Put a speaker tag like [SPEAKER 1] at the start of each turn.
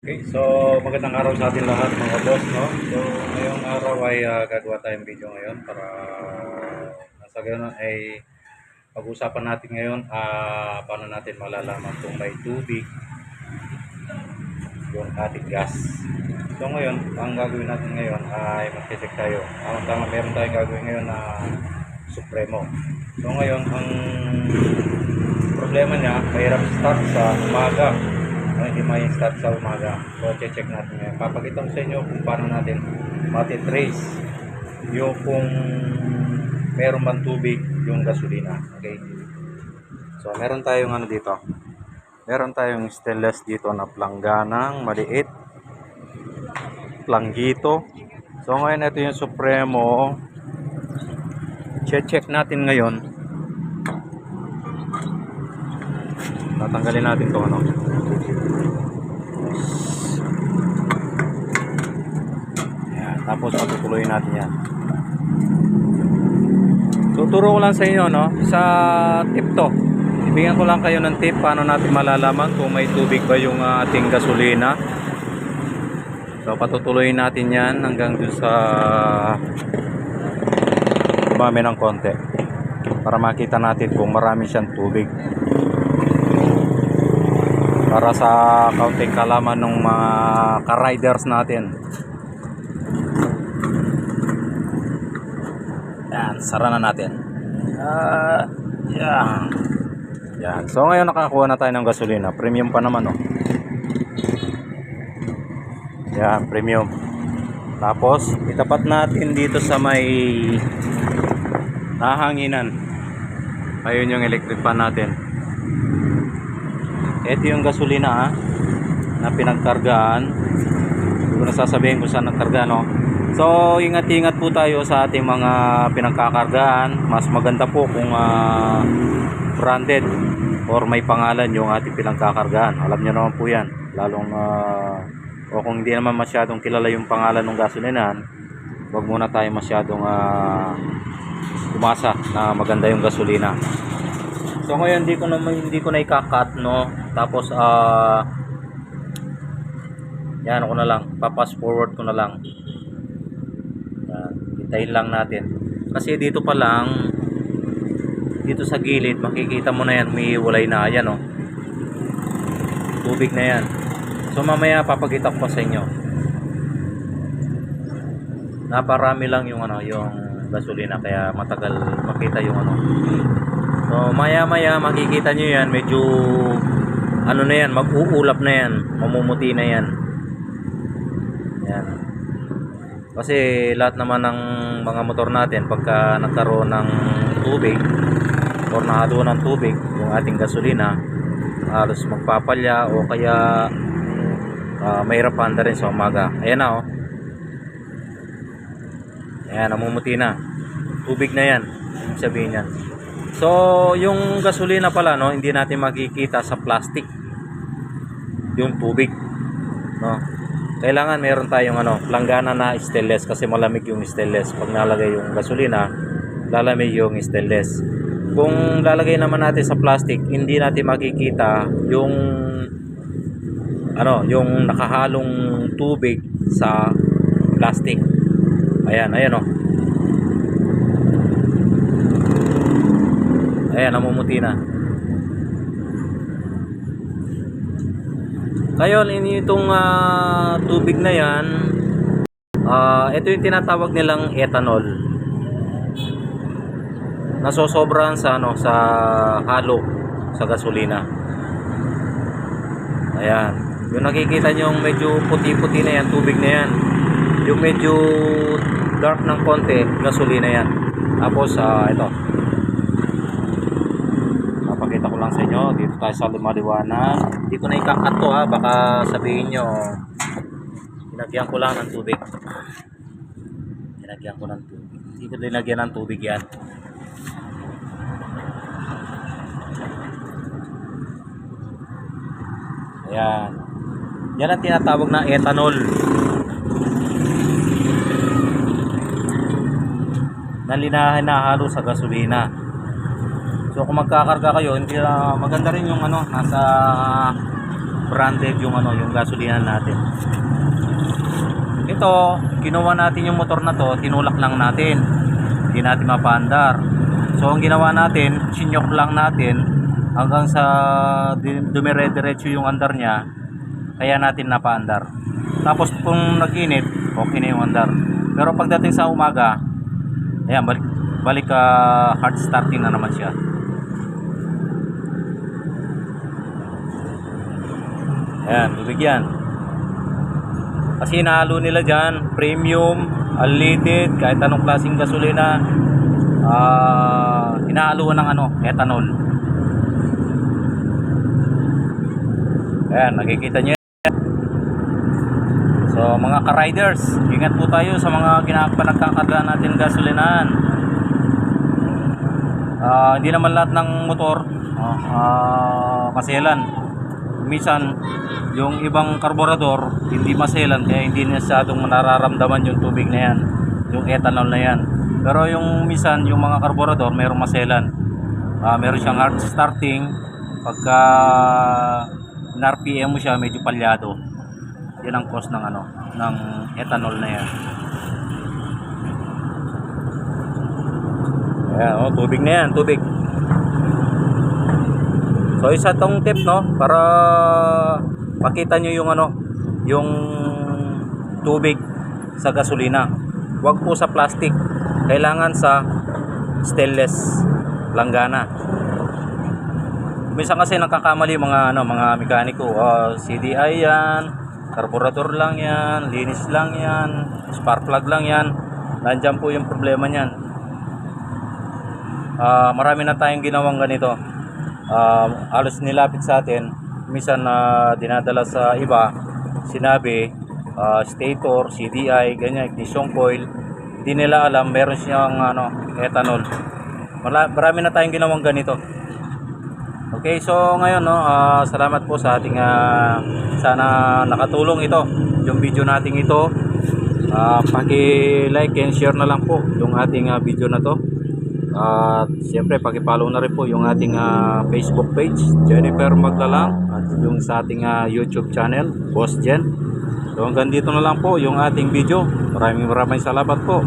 [SPEAKER 1] Okay, so magandang araw sa ating lahat mga boss, no? So ngayong araw ay ah, gagawa tayong video ngayon para nasa ganoon ay pag-usapan natin ngayon ah paano natin malalaman kung may tubig yung ating gas. So ngayon, ang gagawin natin ngayon ay mag-check tayo. Ang tama, meron tayong gagawin ngayon na Supremo. So ngayon, ang problema niya, mahirap start sa umaga ang hindi may start sa umaga. So, check natin ngayon. Papakita ko sa inyo kung paano natin matitrace yung kung meron bang tubig yung gasolina. Okay? So, meron tayong ano dito. Meron tayong stainless dito na plangganang maliit. Planggito. So, ngayon ito yung Supremo. Check natin ngayon. Tatanggalin natin to ano. Tapos patutuloy natin yan. Tuturo ko lang sa inyo no, sa tip to. Ibigyan ko lang kayo ng tip paano natin malalaman kung may tubig ba yung ah, ating gasolina. So patutuloy natin yan hanggang dun sa dumami ng konti para makita natin kung marami siyang tubig para sa kaunting kalaman ng mga ka-riders natin. Yan, sara na natin. Ah, yan. Yan. So ngayon nakakuha na tayo ng gasolina. Premium pa naman oh. Yan, premium. Tapos, itapat natin dito sa may nahanginan. Ayun yung electric fan natin. Ito yung gasolina ha, na pinagkargaan. Hindi ko na sasabihin kung saan nagkarga no. So ingat-ingat po tayo sa ating mga pinagkakargaan. Mas maganda po kung ah, branded or may pangalan yung ating pinagkakargaan. Alam niyo naman po yan. Lalong ah, o kung hindi naman masyadong kilala yung pangalan ng gasolinahan, wag muna tayo masyadong ah, umasa na maganda yung gasolina. So ngayon hindi ko na hindi ko na ika-cut no. Tapos ah yan ako na lang. Pa-fast forward ko na lang. Hintayin lang natin. Kasi dito pa lang dito sa gilid makikita mo na yan umiiwalay na yan oh. Tubig na yan. So mamaya papakita ko pa sa inyo. Naparami lang yung ano, yung gasolina kaya matagal makita yung ano. So maya maya makikita nyo yan medyo ano na yan mag-uulap na yan mamumuti na yan yan kasi lahat naman ng mga motor natin pagka nagkaroon ng tubig or nahalo ng tubig yung ating gasolina halos magpapalya o kaya uh, mahirapan na rin sa umaga ayan na oh ayan namumuti na tubig na yan sabihin yan So, yung gasolina pala, no, hindi natin makikita sa plastic. Yung tubig, no. Kailangan meron tayong ano, planggana na stainless kasi malamig yung stainless. Pag nalagay yung gasolina, lalamig yung stainless. Kung lalagay naman natin sa plastic, hindi natin makikita yung ano, yung nakahalong tubig sa plastic. Ayan, ayan oh. Ayan, namumuti na. Ngayon, itong ah, tubig na yan, ah, ito yung tinatawag nilang ethanol. Nasosobrahan sa ano sa halo sa gasolina. Ayan. Yung nakikita nyo medyo puti-puti na yan, tubig na yan. Yung medyo dark ng konti, gasolina yan. Tapos, ah, ito, papakita ko lang sa inyo dito tayo sa lumaliwanag hindi ko na ikakat to ha. Baka sabihin nyo linagyan ko lang ng tubig. Linagyan ko ng tubig. Hindi ko linagyan ng tubig yan. Ayan. Yan ang tinatawag na ethanol. Na linahalo sa gasolina So kung magkakarga kayo, hindi na maganda rin yung ano, nasa branded yung ano, yung gasolina natin. Ito, kinuha natin yung motor na to, tinulak lang natin. Hindi natin mapaandar. So, ang ginawa natin, sinyok lang natin hanggang sa di- dumire-diretso yung andar niya, kaya natin napaandar. Tapos kung nag-init, okay na yung andar. Pero pagdating sa umaga, ayan, balik, balik ka hard starting na naman siya. Ayan, tubig yan. Kasi hinahalo nila dyan, premium, unleaded, kahit anong klaseng gasolina, ah hinahaluan ng ano, ethanol. Ayan, nakikita nyo. So, mga ka-riders, ingat po tayo sa mga ginapanagsakaga natin gasolinahan. Ah, hindi naman lahat ng motor ah, ah, maselan. Minsan, yung ibang karburador hindi maselan kaya hindi masyadong nararamdaman yung tubig na yan, yung ethanol na yan. Pero yung minsan, yung mga karburador mayroong maselan. Ah, meron siyang hard starting pagka in-RPM mo siya medyo palyado. Yan ang cause ng ano, ng ethanol na yan. Ayan, oh, tubig na yan, tubig. So isa tong tip no para makita nyo yung ano, yung tubig sa gasolina. Huwag po sa plastic. Kailangan sa stainless langgana. Minsan kasi nakakamali mga ano, mga mekaniko, oh, CDI 'yan, carburetor lang 'yan, linis lang 'yan, spark plug lang 'yan. Nandiyan po yung problema niyan. Ah, marami na tayong ginawang ganito. Ah, halos nilapit sa atin, minsan na dinadala sa iba, sinabi ah, stator, CDI, ganyan, ignition coil, hindi nila alam meron siyang ano, ethanol. Marami na tayong ginawang ganito. Okay, so ngayon no, ah, salamat po sa ating ah, sana nakatulong ito yung video nating ito. Ah, paki-like and share na lang po yung ating ah, video na to. At siyempre paki-follow na rin po yung ating ah, Facebook page Jennifer Maglalang at yung sa ating ah, YouTube channel Boss Jen. So hanggang dito na lang po yung ating video. Maraming maraming salamat po.